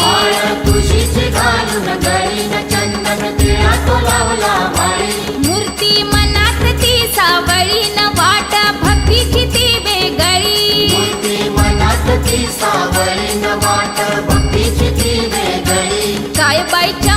माळ तुझीच घालून गळीन चंदन तिळा तो लावला माळी मूर्ती सावळी न वाटा भक्तीची ती वेगळी. काय बाईच्या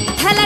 ठल